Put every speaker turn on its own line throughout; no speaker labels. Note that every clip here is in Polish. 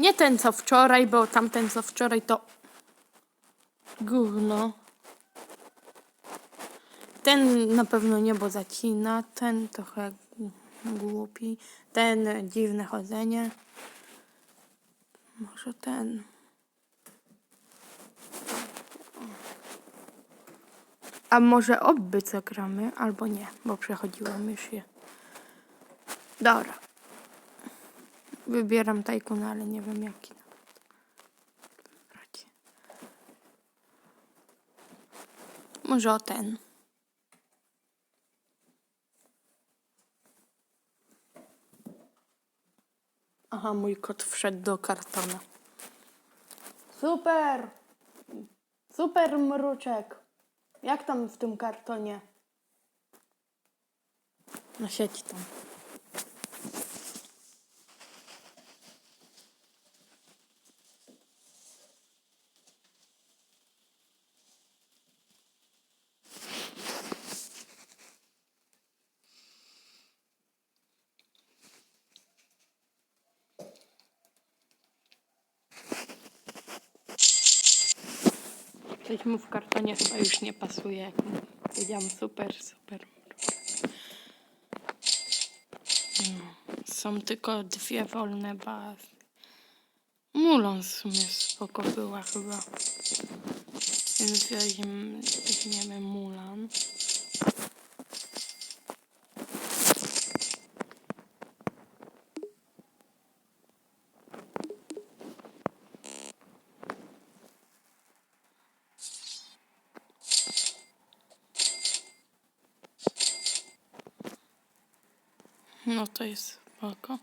Nie ten co wczoraj, bo tamten co wczoraj to gówno. Ten na pewno niebo zacina, ten trochę głupi, ten dziwne chodzenie. Może ten. A może obby co gramy, albo nie, bo przechodziłam już je. Dobra. Wybieram tajkuna, ale nie wiem jaki. Wybrać. Może o ten. Aha, mój kot wszedł do kartona. Super! Super mruczek. Jak tam w tym kartonie? No siedź tam. Coś mu w kartonie chyba już nie pasuje, powiedziałam super, super. No, są tylko dwie wolne bazy. Mulon w sumie spoko była chyba. Więc weźmiemy Mulan. No to jest spoko.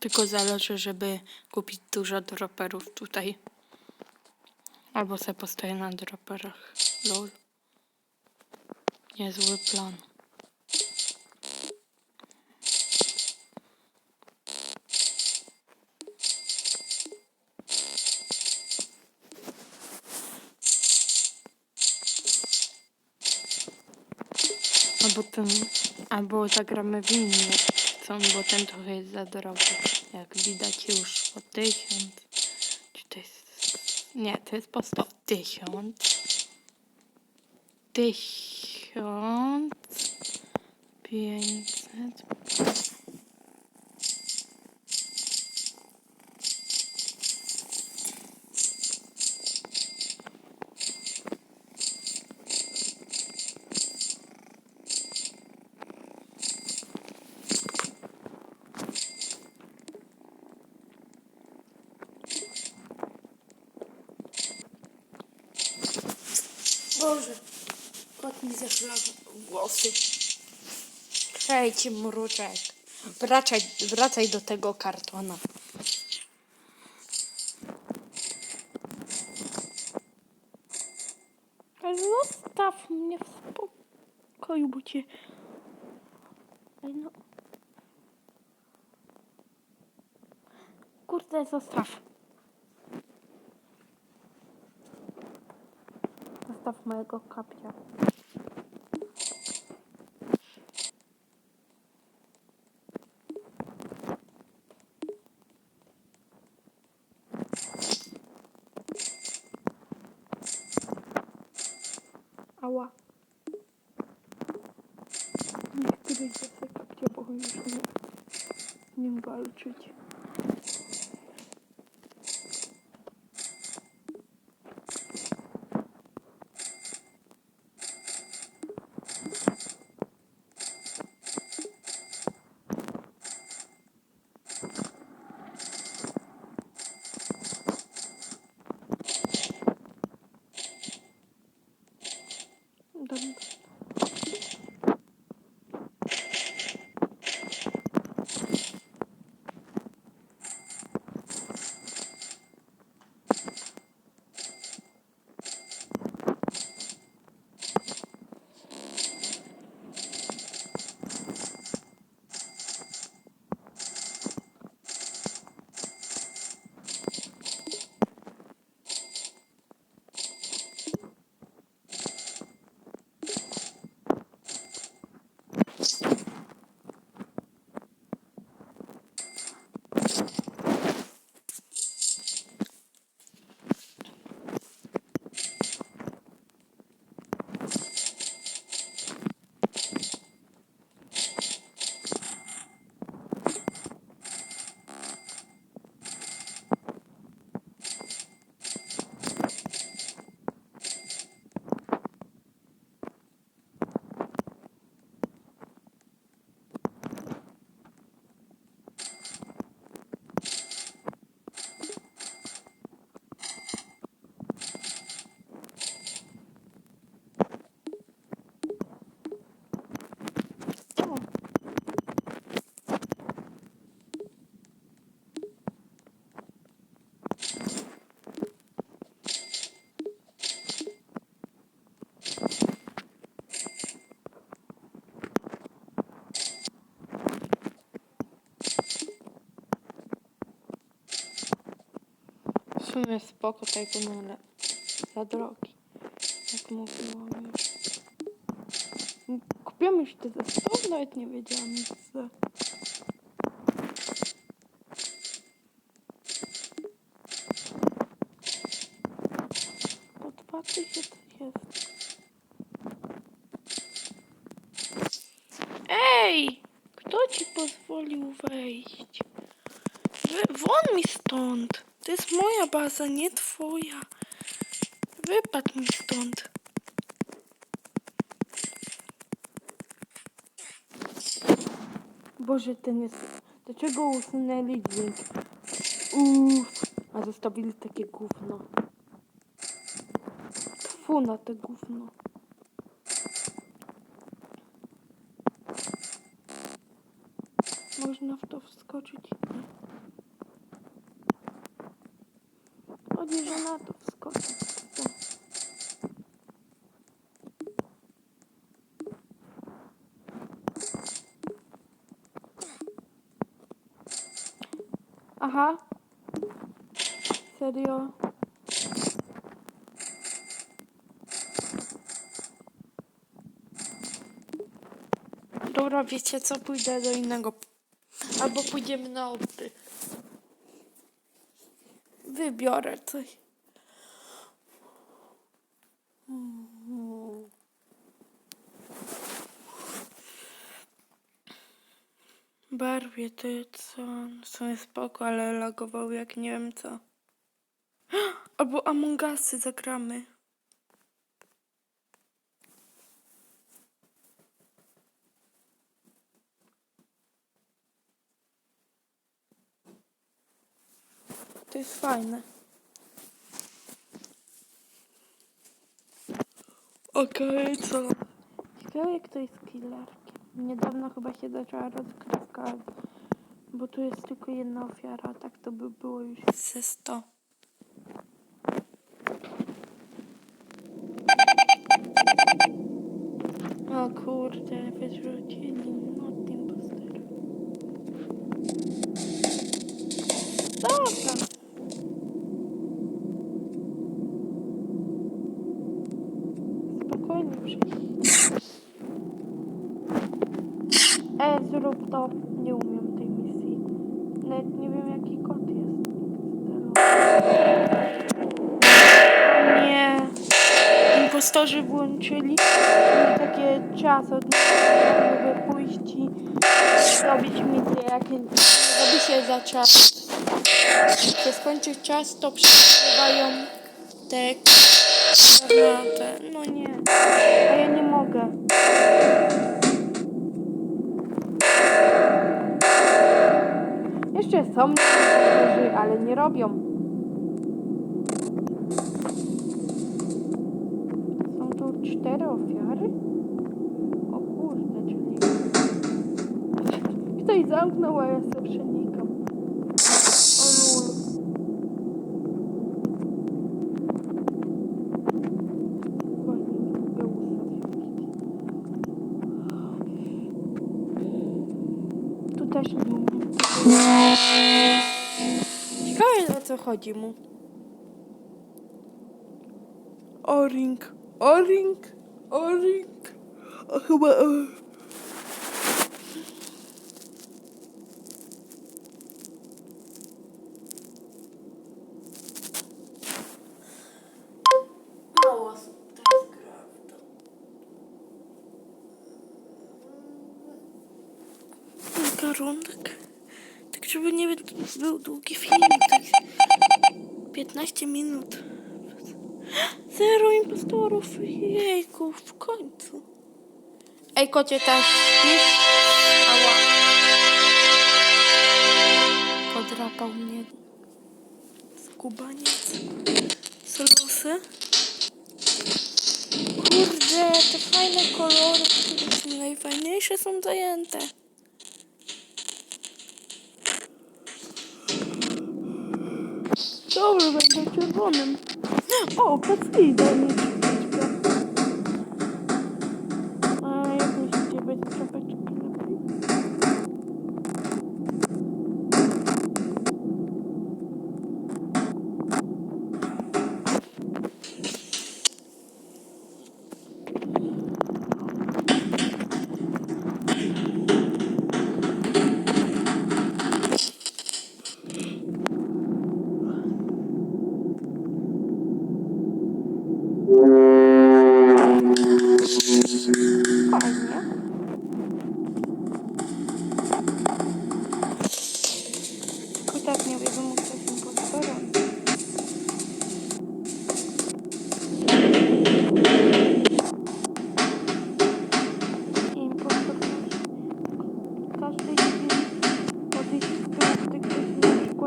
Tylko zależy, żeby kupić dużo droperów tutaj. Albo sobie postoję na droperach. Lol. Niezły plan. Ten, albo zagramy w inny, co, bo ten trochę jest za drogi. Jak widać już po tysiąc. Czy to jest... Nie, to jest po sto tysiąc. Tysiąc... Pięćset... Boże, kot mi zachlał włosy. Przejdź, mruczek. Wracaj, wracaj do tego kartona. Zostaw mnie w spokoju, bo cię... Ej, no. Kurde, zostaw. Zostaw mojego kapcia. Ała. Będzie sobie kapcia, bo już nie z nim walczyć. Sumie spoko tego, no ale za drogi. Jak mówiłam już. Kupiłam już te zestawy, nawet nie wiedziałam nic za... Co jest. Ej! Kto ci pozwolił wejść? Won mi stąd! To jest moja baza, nie twoja. Wypadł mi stąd. Boże, ten jest... Dlaczego usunęli dźwięk? Uff, a zostawili takie gówno. Tfu na te gówno. Można w to wskoczyć? Nie. Chodzi, że na to wskoczyć. Aha. Serio? Dobra, wiecie co? Pójdę do innego. Albo pójdziemy na oddych. Wybiorę coś. Barwie to co? Są spoko, ale lagował jak nie wiem co. Albo Among Usy zagramy. Fajne. Okej, co? Ciekawe, kto jest killerkiem. Niedawno chyba się zaczęła rozgrywka, bo tu jest tylko jedna ofiara, tak to by było już ze 100. O kurde, wyrzucili not imposter. Dobra. Przyjdź. E, zrób to. Nie umiem tej misji. Nawet nie wiem jaki kod jest. Nie. Impostorzy włączyli mi takie czas od żeby pójść i zrobić misję. Jak nie się za czas. Jak się skończy czas, to przerywają te granaty. A ja nie mogę. Jeszcze są niektórzy, ale nie robią. Są tu cztery ofiary? O kurde, czyli... Ktoś zamknął, a ja sobie przenikam. O lul. Wolniej mi mogę ustawić. Tu też nie umiem. Ciekawe o co chodzi mu. O-ring, o-ring, o-ring. O, chyba... O. Mało osób teraz gra w to. Kilka rundek. Tak, żeby nie był długi film. Tak 15 minut. Zero impostorów. Jejku, w końcu. Ej, kocie, też śpisz? Ała. Podrapał mnie skubaniec. Solosy. Kurde, te fajne kolory, które najfajniejsze są zajęte. Dobra, będę czerwonym. O, patrz, do mnie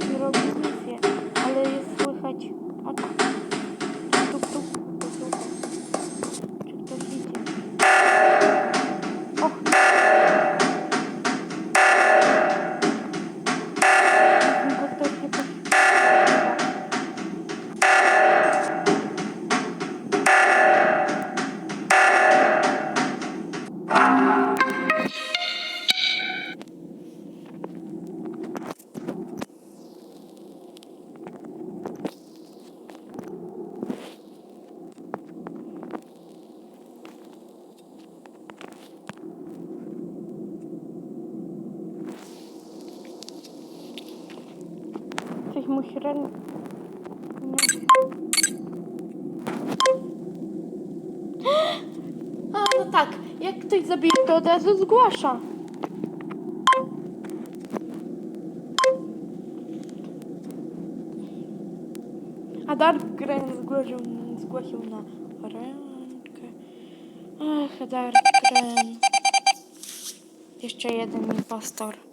роблю. Średnio... A, no tak. Jak ktoś zabije, to od razu zgłasza. A Dark Gren zgłosił, zgłosił na rękę. Ach, Dark Gren. Jeszcze jeden impostor.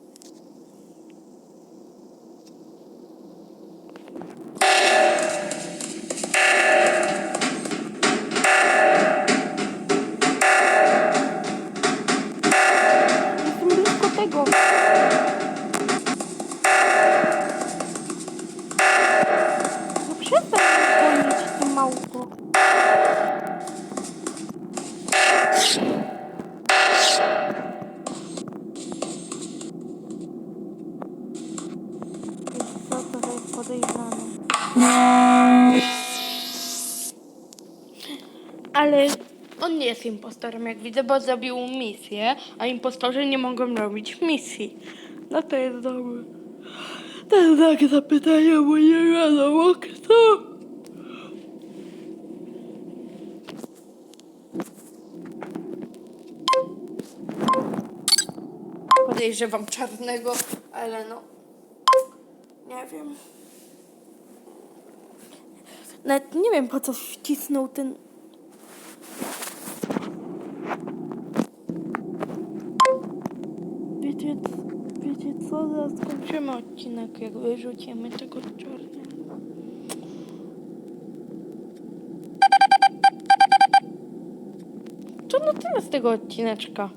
Ale on nie jest impostorem, jak widzę, bo zrobił misję, a impostorzy nie mogą robić misji. No to jest dobre. Takie zapytanie, bo nie wiadomo kto. Podejrzewam czarnego, ale no... Nie wiem. Nawet nie wiem po co wcisnął ten Wiecie, Zaraz skończymy odcinek, jak wyrzucimy tego czarnego. To na tyle z tego odcineczka.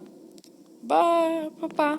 Ba, pa, pa.